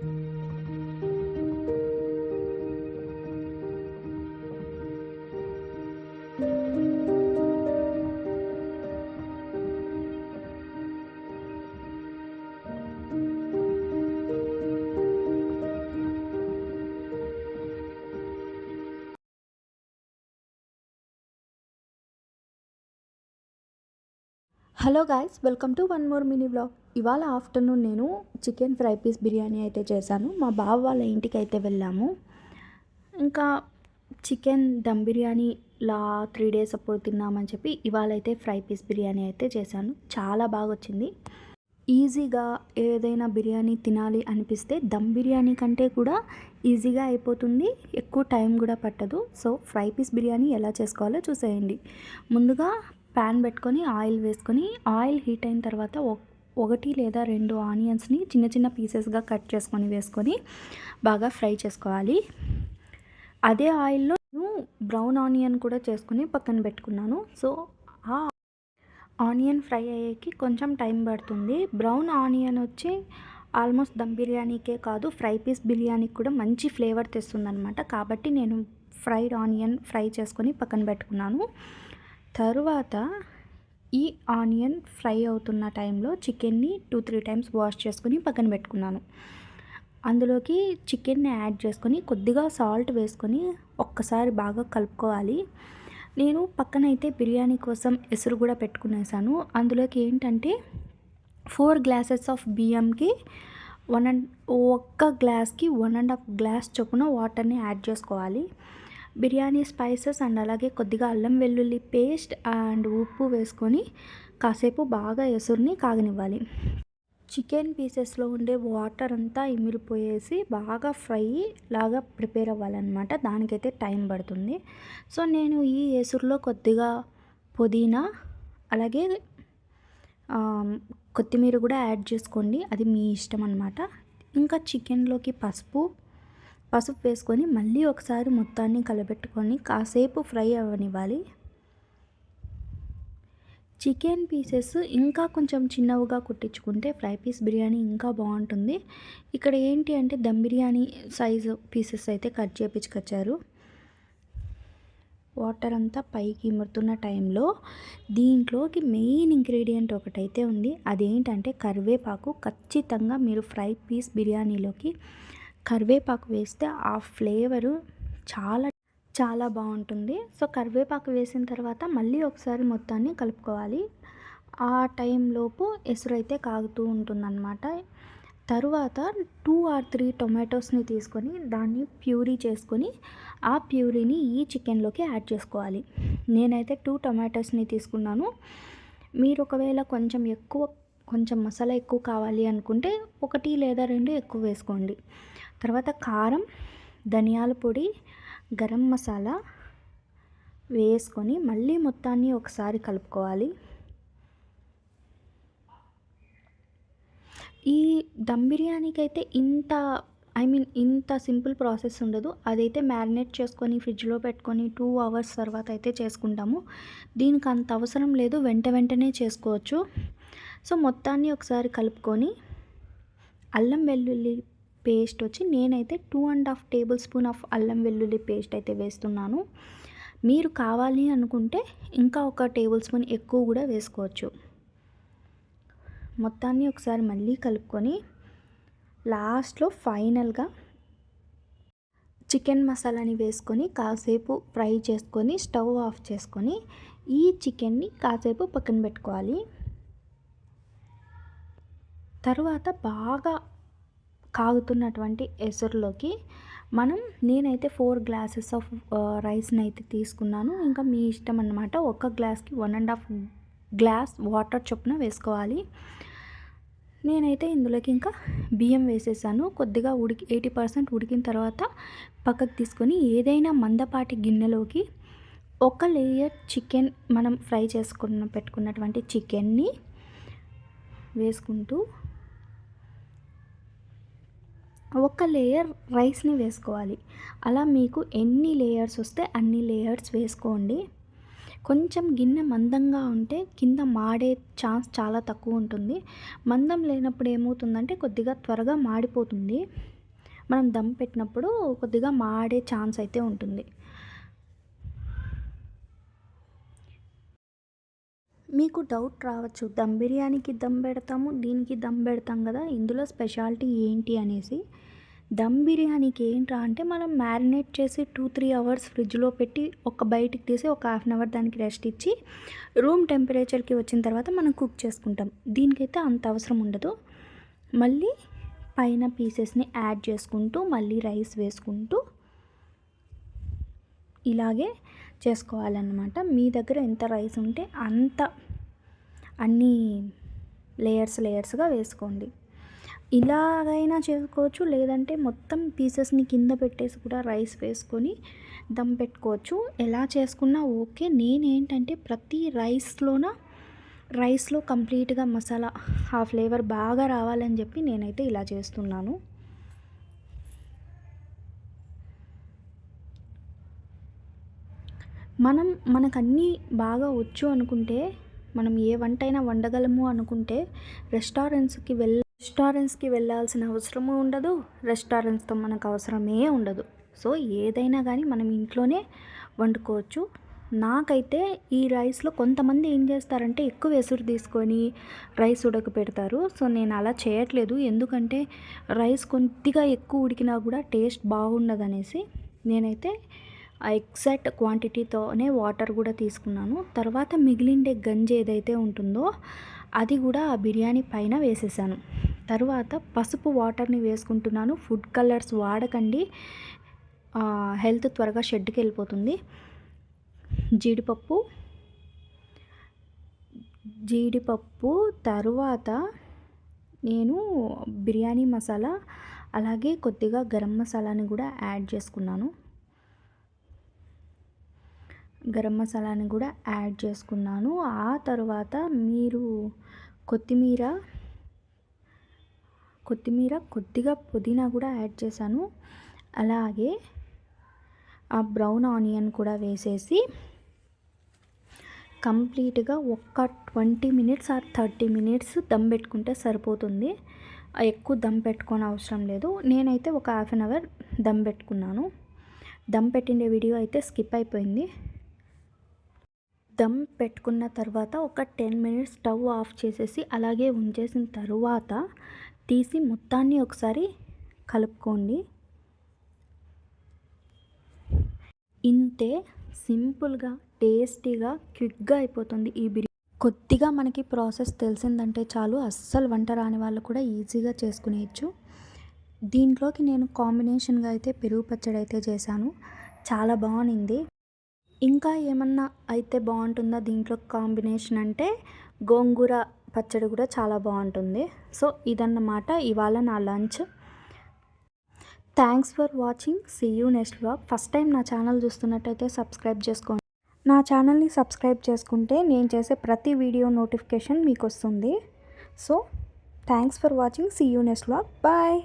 hello guys welcome to one more mini vlog. ఇవాళ afternoon నేను chicken fry piece biryani అయితే చేశాను. మా బావ వాళ్ళ ఇంటికి అయితే వెళ్ళాము. ఇంకా చికెన్ దమ్ బిర్యానీ లా త్రీ డేస్ అప్పుడు తిన్నామని చెప్పి ఇవాళ అయితే ఫ్రై పీస్ బిర్యానీ అయితే చేశాను. చాలా బాగా వచ్చింది ఈజీగా ఏదైనా బిర్యానీ తినాలి అనిపిస్తే దమ్ బిర్యానీ కంటే కూడా ఈజీగా అయిపోతుంది. ఎక్కువ టైం కూడా పట్టదు. సో ఫ్రై పీస్ బిర్యానీ ఎలా చేసుకోవాలో చూసేయండి. ముందుగా ప్యాన్ పెట్టుకొని ఆయిల్ వేసుకొని ఆయిల్ హీట్ అయిన తర్వాత ఒకటి లేదా రెండు ఆనియన్స్ని చిన్న చిన్న పీసెస్గా కట్ చేసుకొని వేసుకొని బాగా ఫ్రై చేసుకోవాలి. అదే ఆయిల్లో నేను బ్రౌన్ ఆనియన్ కూడా చేసుకుని పక్కన పెట్టుకున్నాను. సో ఆ ఆనియన్ ఫ్రై అయ్యేకి కొంచెం టైం పడుతుంది. బ్రౌన్ ఆనియన్ వచ్చి ఆల్మోస్ట్ దమ్ బిర్యానీకే కాదు ఫ్రై పీస్ బిర్యానీకి కూడా మంచి ఫ్లేవర్ తెస్తుందనమాట కాబట్టి నేను ఫ్రైడ్ ఆనియన్ ఫ్రై చేసుకొని పక్కన పెట్టుకున్నాను. తరువాత ఈ ఆనియన్ ఫ్రై అవుతున్న టైంలో చికెన్ని టూ త్రీ టైమ్స్ వాష్ చేసుకుని పక్కన పెట్టుకున్నాను. అందులోకి చికెన్ని యాడ్ చేసుకొని కొద్దిగా సాల్ట్ వేసుకొని ఒక్కసారి బాగా కలుపుకోవాలి. నేను పక్కన అయితే బిర్యానీ కోసం ఎసురు కూడా పెట్టుకునేసాను. అందులోకి ఏంటంటే ఫోర్ గ్లాసెస్ ఆఫ్ బియ్యంకి వన్ అండ్ ఒక్క గ్లాస్కి వన్ అండ్ హాఫ్ గ్లాస్ చొప్పున వాటర్ని యాడ్ చేసుకోవాలి. బిర్యానీ స్పైసెస్ అండ్ అలాగే కొద్దిగా అల్లం వెల్లుల్లి పేస్ట్ అండ్ ఉప్పు వేసుకొని కాసేపు బాగా ఎసురుని కాగనివ్వాలి. చికెన్ పీసెస్లో ఉండే వాటర్ అంతా ఇమిరిపోయేసి బాగా ఫ్రై లాగా ప్రిపేర్ అవ్వాలన్నమాట. దానికైతే టైం పడుతుంది. సో నేను ఈ ఎసురులో కొద్దిగా పుదీనా అలాగే కొత్తిమీర కూడా యాడ్ చేసుకోండి. అది మీ ఇష్టం అనమాట ఇంకా చికెన్లోకి పసుపు పసుపు వేసుకొని మళ్ళీ ఒకసారి మొత్తాన్ని కలబెట్టుకొని కాసేపు ఫ్రై అవ్వనివ్వాలి. చికెన్ పీసెస్ ఇంకా కొంచెం చిన్నవిగా కుట్టించుకుంటే ఫ్రై పీస్ బిర్యానీ ఇంకా బాగుంటుంది. ఇక్కడ ఏంటి అంటే దమ్ బిర్యానీ సైజు పీసెస్ అయితే కట్ చేపించుకొచ్చారు. వాటర్ అంతా పైకి ఇమురుతున్న టైంలో దీంట్లోకి మెయిన్ ఇంగ్రీడియంట్ ఒకటైతే ఉంది. అదేంటంటే కరివేపాకు. ఖచ్చితంగా మీరు ఫ్రై పీస్ బిర్యానీలోకి కరివేపాకు వేస్తే ఆ ఫ్లేవరు చాలా చాలా బాగుంటుంది. సో కరివేపాకు వేసిన తర్వాత మళ్ళీ ఒకసారి మొత్తాన్ని కలుపుకోవాలి. ఆ టైంలోపు ఎసురు అయితే కాగుతూ ఉంటుందన్నమాట. తరువాత టూ ఆర్ త్రీ టొమాటోస్ని తీసుకొని దాన్ని ప్యూరీ చేసుకొని ఆ ప్యూరీని ఈ చికెన్లోకి యాడ్ చేసుకోవాలి. నేనైతే టూ టొమాటోస్ని తీసుకున్నాను. మీరు ఒకవేళ కొంచెం ఎక్కువ కొంచెం మసాలా ఎక్కువ కావాలి అనుకుంటే ఒకటి లేదా రెండు ఎక్కువ వేసుకోండి. తర్వాత కారం ధనియాల పొడి గరం మసాలా వేసుకొని మళ్ళీ మొత్తాన్ని ఒకసారి కలుపుకోవాలి. ఈ దమ్ బిర్యానీకి అయితే ఇంత ఐ మీన్ ఇంత సింపుల్ ప్రాసెస్ ఉండదు. అదైతే మ్యారినేట్ చేసుకొని ఫ్రిడ్జ్లో పెట్టుకొని టూ అవర్స్ తర్వాత అయితే చేసుకుంటాము. దీనికి అంత అవసరం లేదు. వెంట వెంటనే చేసుకోవచ్చు. సో మొత్తాన్ని ఒకసారి కలుపుకొని అల్లం వెల్లుల్లి పేస్ట్ వచ్చి నేనైతే two and half table spoon of అల్లం వెల్లుల్లి పేస్ట్ అయితే వేస్తున్నాను. మీరు కావాలి అనుకుంటే ఇంకా ఒక టేబుల్ స్పూన్ ఎక్కువ కూడా వేసుకోవచ్చు. మొత్తాన్ని ఒకసారి మళ్ళీ కలుపుకొని లాస్ట్లో ఫైనల్గా చికెన్ మసాలాని వేసుకొని కాసేపు ఫ్రై చేసుకొని స్టవ్ ఆఫ్ చేసుకొని ఈ చికెన్ని కాసేపు పక్కన పెట్టుకోవాలి. తర్వాత బాగా కాగుతున్నటువంటి ఎసురులోకి మనం నేనైతే ఫోర్ గ్లాసెస్ ఆఫ్ రైస్ని అయితే తీసుకున్నాను. ఇంకా మీ ఇష్టం అనమాట ఒక గ్లాస్కి one and half glass water చొప్పున వేసుకోవాలి. నేనైతే ఇందులోకి ఇంకా బియ్యం వేసేసాను. కొద్దిగా ఉడికి ఎయిటీ పర్సెంట్ ఉడికిన తర్వాత పక్కకు తీసుకొని ఏదైనా మందపాటి గిన్నెలోకి ఒక లేయర్ చికెన్ మనం ఫ్రై చేసుకున్న పెట్టుకున్నటువంటి చికెన్ని వేసుకుంటూ ఒక లేయర్ రైస్ని వేసుకోవాలి. అలా మీకు ఎన్ని లేయర్స్ వస్తే అన్ని లేయర్స్ వేసుకోండి. కొంచెం గిన్నె మందంగా ఉంటే కింద మాడే ఛాన్స్ చాలా తక్కువ ఉంటుంది. మందం లేనప్పుడు ఏమవుతుందంటే కొద్దిగా త్వరగా మాడిపోతుంది. మనం దమ్ పెట్టినప్పుడు కొద్దిగా మాడే ఛాన్స్ అయితే ఉంటుంది. మీకు డౌట్ రావచ్చు. దమ్ బిర్యానీకి దమ్ పెడతాము దీనికి దమ్ పెడతాం కదా ఇందులో స్పెషాలిటీ ఏంటి అనేసి. దమ్ బిర్యానీకి ఏంట్రా అంటే మనం మ్యారినేట్ చేసి టూ త్రీ అవర్స్ ఫ్రిడ్జ్లో పెట్టి ఒక బయటికి తీసి ఒక హాఫ్ అన్ అవర్ దానికి రెస్ట్ ఇచ్చి రూమ్ టెంపరేచర్కి వచ్చిన తర్వాత మనం కుక్ చేసుకుంటాం. దీనికైతే అంత అవసరం ఉండదు. మళ్ళీ పైన పీసెస్ని యాడ్ చేసుకుంటూ మళ్ళీ రైస్ వేసుకుంటూ ఇలాగే చేసుకోవాలన్నమాట. మీ దగ్గర ఎంత రైస్ ఉంటే అంత అన్నీ లేయర్స్ లేయర్స్గా వేసుకోండి. ఇలాగైనా చేసుకోవచ్చు. లేదంటే మొత్తం పీసెస్ని కింద పెట్టేసి కూడా రైస్ వేసుకొని దమ్ పెట్టుకోవచ్చు. ఎలా చేసుకున్నా ఓకే. నేనేంటంటే ప్రతి రైస్లోన రైస్లో కంప్లీట్గా మసాలా ఆ ఫ్లేవర్ బాగా రావాలని చెప్పి నేనైతే ఇలా చేస్తున్నాను. మనం మనకు అన్నీ బాగా వచ్చు అనుకుంటే మనం ఏ వంట అయినా వండగలము అనుకుంటే రెస్టారెంట్స్కి వెళ్ళ రెస్టారెంట్స్కి వెళ్ళాల్సిన అవసరము ఉండదు రెస్టారెంట్స్తో మనకు అవసరమే ఉండదు. సో ఏదైనా కానీ మనం ఇంట్లోనే వండుకోవచ్చు. నాకైతే ఈ రైస్లో కొంతమంది ఏం చేస్తారంటే ఎక్కువ ఎసురు తీసుకొని రైస్ ఉడక పెడతారు సో నేను అలా చేయట్లేదు. ఎందుకంటే రైస్ కొద్దిగా ఎక్కువ ఉడికినా కూడా టేస్ట్ బాగుండదు అనేసి నేనైతే ఆ ఎగ్జాక్ట్ క్వాంటిటీతోనే వాటర్ కూడా తీసుకున్నాను. తర్వాత మిగిలిండే గంజి ఏదైతే ఉంటుందో అది కూడా ఆ బిర్యానీ పైన వేసేసాను. తర్వాత పసుపు వాటర్ని వేసుకుంటున్నాను. Food colours వాడకండి. హెల్త్ త్వరగా షెడ్కి వెళ్ళిపోతుంది. జీడిపప్పు జీడిపప్పు తరువాత నేను బిర్యానీ మసాలా అలాగే కొద్దిగా గరం మసాలాని కూడా యాడ్ చేసుకున్నాను. గరం మసాలాని కూడా యాడ్ చేసుకున్నాను. ఆ తర్వాత మీరు కొత్తిమీర కొత్తిమీర కొద్దిగా పుదీనా కూడా యాడ్ చేశాను. అలాగే ఆ బ్రౌన్ ఆనియన్ కూడా వేసేసి కంప్లీట్గా ఒక్క twenty minutes or thirty minutes dum పెట్టుకుంటే సరిపోతుంది. ఎక్కువ దమ్ పెట్టుకోని అవసరం లేదు. నేనైతే ఒక హాఫ్ అన్ అవర్ దమ్ పెట్టుకున్నాను. దమ్ పెట్టిండే వీడియో అయితే స్కిప్ అయిపోయింది. దమ్ పెట్టుకున్న తర్వాత ఒక టెన్ మినిట్స్ స్టవ్ ఆఫ్ చేసేసి అలాగే ఉంచేసిన తర్వాత తీసి మొత్తాన్ని ఒకసారి కలుపుకోండి. ఇంతే సింపుల్గా టేస్టీగా క్విక్గా అయిపోతుంది ఈ బిర్యానీ. కొద్దిగా మనకి ప్రాసెస్ తెలిసిందంటే చాలు అస్సలు వంట రాని వాళ్ళు కూడా ఈజీగా చేసుకునేయచ్చు. దీంట్లోకి నేను కాంబినేషన్గా అయితే పెరుగు పచ్చడి అయితే చేశాను. చాలా బాగుంది. ఇంకా ఏమన్నా అయితే బాగుంటుందా దీంట్లో కాంబినేషన్ అంటే గోంగూర పచ్చడి కూడా చాలా బాగుంటుంది. సో ఇదన్నమాట ఇవాళ నా lunch. Thanks for watching. See you next blog. First time నా ఛానల్ చూస్తున్నట్టయితే సబ్స్క్రైబ్ చేసుకోండి. నా ఛానల్ని సబ్స్క్రైబ్ చేసుకుంటే నేను చేసే ప్రతి వీడియో నోటిఫికేషన్ మీకు వస్తుంది so thanks for watching. See you next blog. Bye.